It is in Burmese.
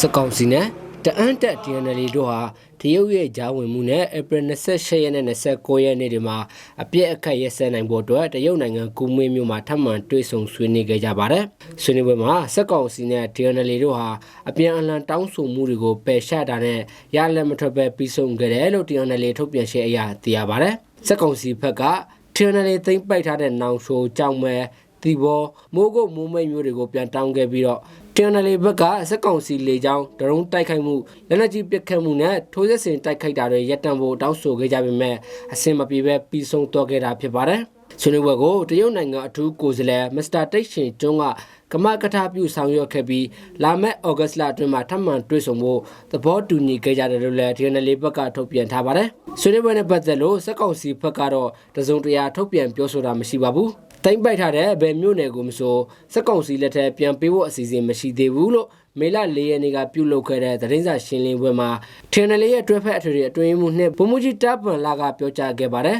စကောင်စီနဲ့တအန်းတက် DNL တို့ဟာတရုတ်ရဲ့ဂျာဝင်မှုနဲ့ဧပြီ28ရက်နဲ့29ရက်နေ့တွေမှာအပြည့်အခက်ရက်စဲနိုင်ဖို့အတွက်တရုတ်နိုင်ငံကူမင်းမြို့မှာထပ်မံတွေ့ဆုံဆွေးနွေးခဲ့ကြပါတယ်။ဆွေးနွေးပွဲမှာစက်ကောင်စီနဲ့ DNL တို့ဟာအပြန်အလှန်တောင်းဆိုမှုတွေကိုပယ်ရှာ့တာနဲ့ရလက်မထွက်ပဲပြီးဆုံးခဲ့တယ်လို့ DNL ထုတ်ပြန်ရှင်းအရာသိရပါတယ်။စက်ကောင်စီဘက်က TNL သိမ့်ပိုက်ထားတဲ့နောင်ရှိုးကြောင့်မဲ့ ဒီဘောမိုးကုတ်မိုးမိတ်မျိုးတွေကိုပြန်တောင်းခဲ့ပြီးတော့ TNL ဘက်ကစက်ကောင်စီလေကြောင်းဒရုန်းတိုက်ခိုက်မှုလက်နက်ကြီးပစ်ခတ်မှုနဲ့ထိုးစစ်ဆင်တိုက်ခိုက်တာတွေရပ်တန့်ဖို့တောင်းဆိုခဲ့ကြပေမဲ့အဆင်မပြေပဲပြီးဆုံးတော့ခဲ့တာဖြစ်ပါတယ်။ဆွေးနွေးပွဲကိုတရုတ်နိုင်ငံအထူးကိုယ်စားလှယ်မစ္စတာတိတ်ရှင်ကျွန်းကကမကထပြုဆောင်ရွက်ခဲ့ပြီးလာမယ့်ဩဂတ်လအတွင်းမှာထပ်မံတွေ့ဆုံဖို့သဘောတူညီခဲ့ကြတယ်လို့လည်း TNL ဘက်ကထုတ်ပြန်ထားပါတယ်။ဆွေးနွေးပွဲနဲ့ပတ်သက်လို့စက်ကောင်စီဘက်ကတော့တစုံတရာထုတ်ပြန်ပြောဆိုတာမရှိပါဘူး။ တိုင်ပိုက်ထားတဲ့ဘယ်မြို့နယ်ကိုမဆိုစက်ကောင်စီလက်ထက်ပြန်ပေးဖို့အစီအစဉ်မရှိသေးဘူးလို့မေလ၄ရက်နေ့ကပြုလုပ်ခဲ့တဲ့သတင်းစာရှင်းလင်းပွဲမှာထင်နယ်လေးရဲ့တွဲဖက်အထွေထွေအတွင်းမှုနဲ့ဗိုလ်မှူးကြီးတပ်ပန်လာကပြောကြားခဲ့ပါတယ်